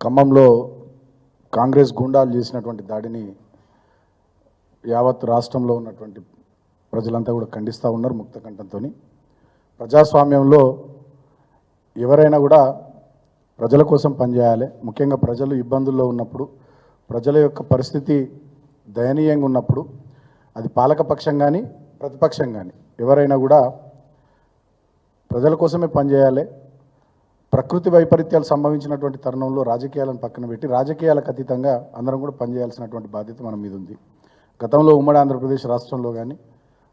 ఖమ్మంలో కాంగ్రెస్ గూండాలు చేసినటువంటి దాడిని యావత్ రాష్ట్రంలో ఉన్నటువంటి ప్రజలంతా కూడా ఖండిస్తూ ఉన్నారు ముక్తకంఠంతో ప్రజాస్వామ్యంలో ఎవరైనా కూడా ప్రజల కోసం పనిచేయాలి. ముఖ్యంగా ప్రజలు ఇబ్బందుల్లో ఉన్నప్పుడు ప్రజల యొక్క పరిస్థితి దయనీయంగా ఉన్నప్పుడు అది పాలకపక్షం కానీ ప్రతిపక్షం కానీ ఎవరైనా కూడా ప్రజల కోసమే పనిచేయాలి. ప్రకృతి వైపరీత్యాలు సంభవించినటువంటి తరుణంలో రాజకీయాలను పక్కన పెట్టి రాజకీయాలకు అతీతంగా అందరం కూడా పనిచేయాల్సినటువంటి బాధ్యత మన మీద ఉంది. గతంలో ఉమ్మడి ఆంధ్రప్రదేశ్ రాష్ట్రంలో కానీ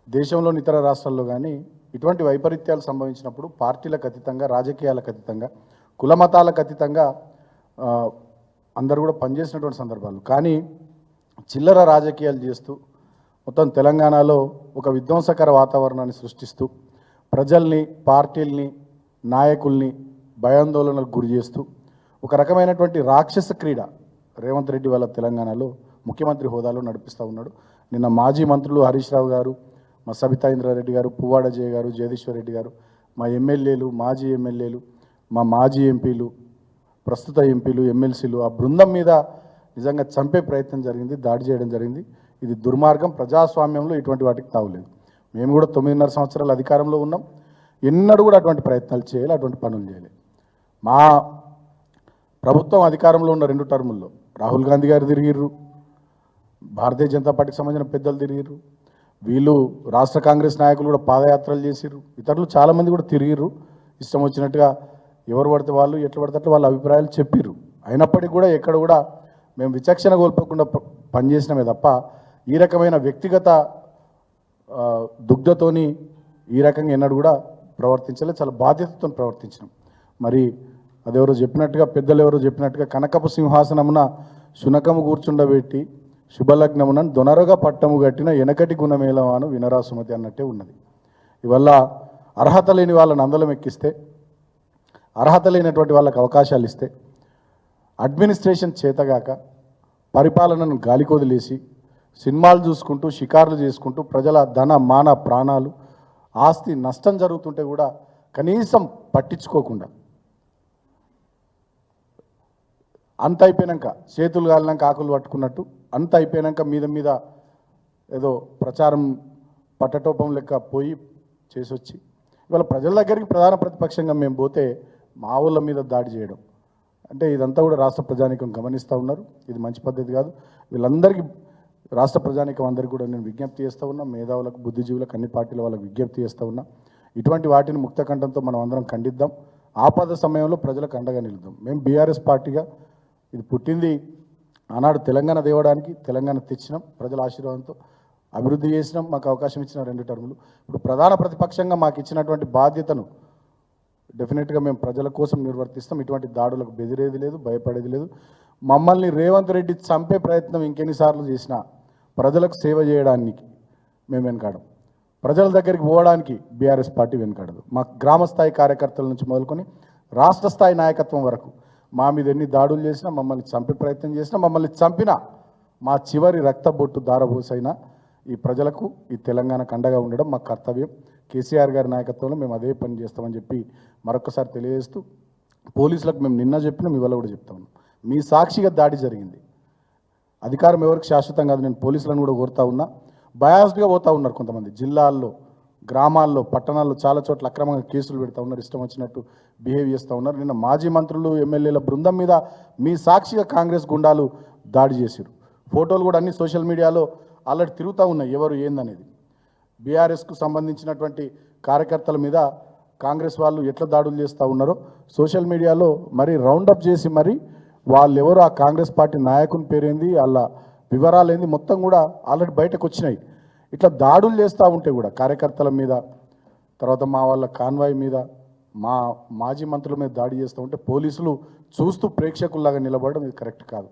దేశంలోని ఇతర రాష్ట్రాల్లో కానీ ఇటువంటి వైపరీత్యాలు సంభవించినప్పుడు పార్టీలకు అతీతంగా రాజకీయాలకు అతీతంగా కులమతాలకు అతీతంగా అందరూ కూడా పనిచేసినటువంటి సందర్భాలు. కానీ చిల్లర రాజకీయాలు చేస్తూ మొత్తం తెలంగాణలో ఒక విధ్వంసకర వాతావరణాన్ని సృష్టిస్తూ ప్రజల్ని పార్టీల్ని నాయకుల్ని భయాందోళనలకు గురి చేస్తూ ఒక రకమైనటువంటి రాక్షస క్రీడ రేవంత్ రెడ్డి వాళ్ళ తెలంగాణలో ముఖ్యమంత్రి హోదాలో నడిపిస్తూ ఉన్నాడు. నిన్న మాజీ మంత్రులు హరీష్ రావు గారు మా సబితా ఇంద్రారెడ్డి గారు పువ్వాడ జయ గారు జగదీశ్వర్ రెడ్డి గారు మా ఎమ్మెల్యేలు మాజీ ఎమ్మెల్యేలు మా మాజీ ఎంపీలు ప్రస్తుత ఎంపీలు ఎమ్మెల్సీలు ఆ బృందం మీద నిజంగా చంపే ప్రయత్నం జరిగింది దాడి చేయడం జరిగింది. ఇది దుర్మార్గం ప్రజాస్వామ్యంలో ఇటువంటి వాటికి తావులేదు. మేము కూడా తొమ్మిదిన్నర సంవత్సరాలు అధికారంలో ఉన్నాం. ఎన్నడూ కూడా అటువంటి ప్రయత్నాలు చేయాలి అటువంటి పనులు చేయలేదు మా ప్రభుత్వం అధికారంలో ఉన్న రెండు టర్ముల్లో రాహుల్ గాంధీ గారు తిరిగిర్రు భారతీయ జనతా పార్టీకి సంబంధించిన పెద్దలు తిరిగిర్రు వీళ్ళు రాష్ట్ర కాంగ్రెస్ నాయకులు కూడా పాదయాత్రలు చేసిర్రు ఇతరులు చాలామంది కూడా తిరిగిర్రు. ఇష్టం వచ్చినట్టుగా ఎవరు పడితే వాళ్ళు ఎట్లా పడితే అట్లా వాళ్ళ అభిప్రాయాలు చెప్పిర్రు. అయినప్పటికీ కూడా ఎక్కడ కూడా మేము విచక్షణ కోల్పోకుండా ప- పనిచేసినమే తప్ప ఈ రకమైన వ్యక్తిగత దుగ్ధతోని ఈ రకంగా ఎన్నడూ కూడా ప్రవర్తించలే చాలా బాధ్యతతో ప్రవర్తించినాం. మరి అదెవరో చెప్పినట్టుగా పెద్దలు ఎవరో చెప్పినట్టుగా కనకపు సింహాసనమున శునకము కూర్చుండబెట్టి శుభలగ్నమున దొనరగా పట్టము కట్టిన ఎనకటి గుణమేలవాను వినరా సుమతి అన్నట్టే ఉన్నది. ఇవల్ల అర్హత లేని వాళ్ళని అందలం ఎక్కిస్తే అర్హత లేనటువంటి వాళ్ళకి అవకాశాలు ఇస్తే అడ్మినిస్ట్రేషన్ చేతగాక పరిపాలనను గాలికొదిలేసి సినిమాలు చూసుకుంటూ షికార్లు చేసుకుంటూ ప్రజల ధన మాన ప్రాణాలు ఆస్తి నష్టం జరుగుతుంటే కూడా కనీసం పట్టించుకోకుండా అంత అయిపోయాక చేతులు కాలినాక ఆకులు పట్టుకున్నట్టు అంత అయిపోయాక మీద మీద ఏదో ప్రచారం పట్టటోపం లెక్క పోయి చేసి వచ్చి ఇవాళ ప్రజల దగ్గరికి ప్రధాన ప్రతిపక్షంగా మేము పోతే మా ఊళ్ళ మీద దాడి చేయడం. అంటే ఇదంతా కూడా రాష్ట్ర ప్రజానికం గమనిస్తూ ఉన్నారు. ఇది మంచి పద్ధతి కాదు. వీళ్ళందరికీ రాష్ట్ర ప్రజానికం అందరికీ కూడా నేను విజ్ఞప్తి చేస్తూ ఉన్నా. మేధావులకు బుద్ధిజీవులకు అన్ని పార్టీల వాళ్ళకి విజ్ఞప్తి చేస్తూ ఉన్నా. ఇటువంటి వాటిని ముక్త కంఠంతో మనం అందరం ఖండిద్దాం. ఆపద సమయంలో ప్రజలకు అండగా నిలుద్దాం. మేము బీఆర్ఎస్ పార్టీగా ఇది పుట్టింది ఆనాడు తెలంగాణ దేవడానికి తెలంగాణ తెచ్చినాం ప్రజల ఆశీర్వాదంతో. అభివృద్ధి చేసినాం మాకు అవకాశం ఇచ్చిన రెండు టర్ములు. ఇప్పుడు ప్రధాన ప్రతిపక్షంగా మాకు ఇచ్చినటువంటి బాధ్యతను డెఫినెట్గా మేము ప్రజల కోసం నిర్వర్తిస్తాం. ఇటువంటి దాడులకు బెదిరేది లేదు భయపడేది లేదు. మమ్మల్ని రేవంత్ రెడ్డి చంపే ప్రయత్నం ఇంకెన్నిసార్లు చేసినా ప్రజలకు సేవ చేయడానికి మేము వెనకాడం. ప్రజల దగ్గరికి పోవడానికి బీఆర్ఎస్ పార్టీ వెనకాడదు. మా గ్రామ స్థాయి కార్యకర్తల నుంచి మొదలుకొని రాష్ట్ర స్థాయి నాయకత్వం వరకు మా మీద ఎన్ని దాడులు చేసినా మమ్మల్ని చంపే ప్రయత్నం చేసినా మమ్మల్ని చంపినా మా చివరి రక్తబొట్టు దారబోసైనా ఈ ప్రజలకు ఈ తెలంగాణకు అండగా ఉండడం మా కర్తవ్యం. కేసీఆర్ గారి నాయకత్వంలో మేము అదే పని చేస్తామని చెప్పి మరొకసారి తెలియజేస్తూ పోలీసులకు మేము నిన్న చెప్పినాం ఇవాళ కూడా చెప్తాము మీ సాక్షిగా దాడి జరిగింది. అధికారం ఎవరికి శాశ్వతం కాదు నేను పోలీసులను కూడా కోరుతా ఉన్నా. బయాస్డ్గా పోతా ఉన్నారు కొంతమంది. జిల్లాల్లో గ్రామాల్లో పట్టణాల్లో చాలా చోట్ల అక్రమంగా కేసులు పెడతా ఉన్నారు ఇష్టం వచ్చినట్టు బిహేవ్ చేస్తూ ఉన్నారు. నిన్న మాజీ మంత్రులు ఎమ్మెల్యేల బృందం మీద మీ సాక్షిగా కాంగ్రెస్ గుండాలు దాడి చేశారు ఫోటోలు కూడా అన్ని సోషల్ మీడియాలో ఆల్రెడీ తిరుగుతూ ఉన్నాయి ఎవరు ఏందనేది. బీఆర్ఎస్కు సంబంధించినటువంటి కార్యకర్తల మీద కాంగ్రెస్ వాళ్ళు ఎట్లా దాడులు చేస్తూ ఉన్నారో సోషల్ మీడియాలో మరి రౌండప్ చేసి మరి వాళ్ళు ఎవరు ఆ కాంగ్రెస్ పార్టీ నాయకుని పేరేంది వాళ్ళ వివరాలు ఏంది మొత్తం కూడా ఆల్రెడీ బయటకు వచ్చినాయి. ఇట్లా దాడులు చేస్తూ ఉంటే కూడా కార్యకర్తల మీద తర్వాత మా వాళ్ళ కాన్వాయ్ మీద మా మాజీ మంత్రుల మీద దాడి చేస్తూ ఉంటే పోలీసులు చూస్తూ ప్రేక్షకుల్లాగా నిలబడడం ఇది కరెక్ట్ కాదు.